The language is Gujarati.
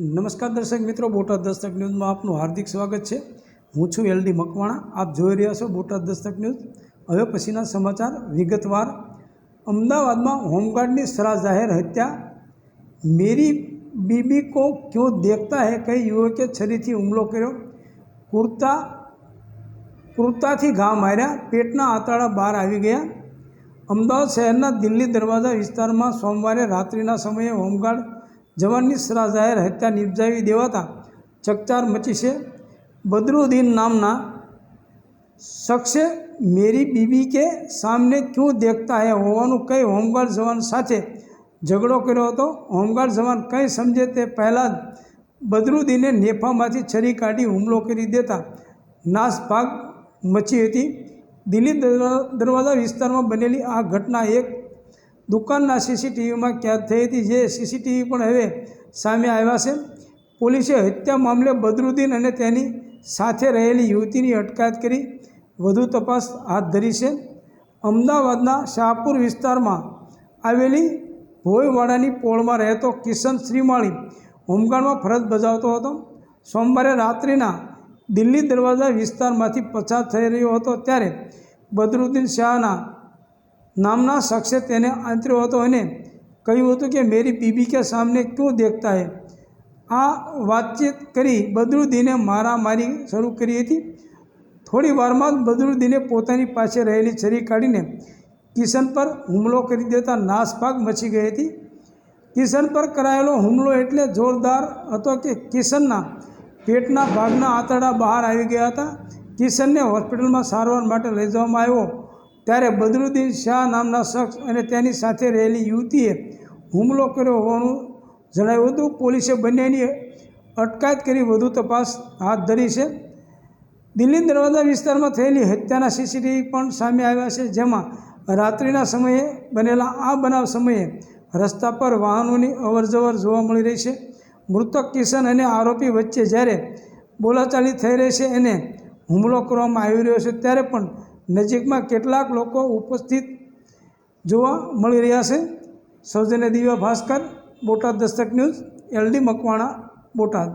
નમસ્કાર દર્શક મિત્રો, બોટાદ દસ્તક ન્યૂઝમાં આપનું હાર્દિક સ્વાગત છે. હું છું એલડી મકવાણા. આપ જોઈ રહ્યા છો બોટાદ દસ્તક ન્યૂઝ. હવે પછીના સમાચાર વિગતવાર. અમદાવાદમાં હોમગાર્ડની સરા જાહેર હત્યા. મેરી બીબી કો ક્યો દેખતા હૈ? કઈ યુવકે છરીથી હુમલો કર્યો. કુર્તા, કુર્તાથી ઘા માર્યા. પેટના આંતરડા બહાર આવી ગયા. અમદાવાદ શહેરના દિલ્હી દરવાજા વિસ્તારમાં સોમવારે રાત્રિના સમયે હોમગાર્ડ જવાનની સરા જાહેર હત્યા નિપજાવી દેવાતા ચકચાર મચી છે. બદરુદ્દીન નામના શખ્સે મેરી બીબી કે સામને ક્યું દેખતા હે? હોવાનું કઈ હોમગાર્ડ જવાન સાથે ઝઘડો કર્યો હતો? હોમગાર્ડ જવાન કંઈ સમજે તે પહેલાં જ બદરુદ્દીને નેફામાંથી છરી કાઢી હુમલો કરી દેતા નાસભાગ મચી હતી. દિલ્હી દરવા- દરવાજા વિસ્તારમાં બનેલી આ ઘટના એક દુકાનના સીસીટીવીમાં કેદ થઈ હતી જે સીસીટીવી પણ હવે સામે આવ્યા છે. પોલીસે હત્યા મામલે બદરુદ્દીન અને તેની સાથે રહેલી યુવતીની અટકાયત કરી. વધુ તપાસ હાથ ધરી છે. અમદાવાદના શાહપુર વિસ્તારમાં આવેલી ભોયવાડાની પોળમાં રહેતો કિશન શ્રીમાળી હોમગાર્ડમાં ફરજ બજાવતો હતો. સોમવારે રાત્રિના દિલ્હી દરવાજા વિસ્તારમાંથી પસાર થઈ રહ્યો હતો ત્યારે બદરુદ્દીન શાહના નામના શખ્સે તેને આંતર્યો હતો અને કહ્યું હતું કે, મેરી બીબી કે સામને ક્यों દેખતા હે? આ વાતચીત કરી બદરુદ્દીને મારામારી શરૂ કરી હતી. થોડી વારમાં જ બદરુદ્દીને પોતાની પાસે રહેલી છરી કાઢીને કિશન પર હુમલો કરી દેતા નાસભાગ મચી ગઈ હતી. કિશન પર કરાયેલો હુમલો એટલે જોરદાર હતો કે કિશનના પેટના ભાગના આંતરડા બહાર આવી ગયા હતા. કિશનને હોસ્પિટલમાં સારવાર માટે લઈ જવામાં આવ્યો. ત્યારે બદરુદ્દીન શાહ નામના શખ્સ અને તેની સાથે રહેલી યુવતીએ હુમલો કર્યો હોવાનું જણાવ્યું હતું. પોલીસે બંનેની અટકાયત કરી વધુ તપાસ હાથ ધરી છે. દિલ્હી દરવાજા વિસ્તારમાં થયેલી હત્યાના સીસીટીવી પણ સામે આવ્યા છે, જેમાં રાત્રિના સમયે બનેલા આ બનાવ સમયે રસ્તા પર વાહનોની અવરજવર જોવા મળી રહી છે. મૃતક કિશન અને આરોપી વચ્ચે જ્યારે બોલાચાલી થઈ રહી છે અને હુમલો કરવામાં આવી રહ્યો છે, ત્યારે પણ નજીકમાં કેટલાક લોકો ઉપસ્થિત જોવા મળી રહ્યા છે. સૌજન્ય દિવ્યા ભાસ્કર, બોટાદ દસ્તક ન્યૂઝ, એલડી મકવાણા, બોટાદ.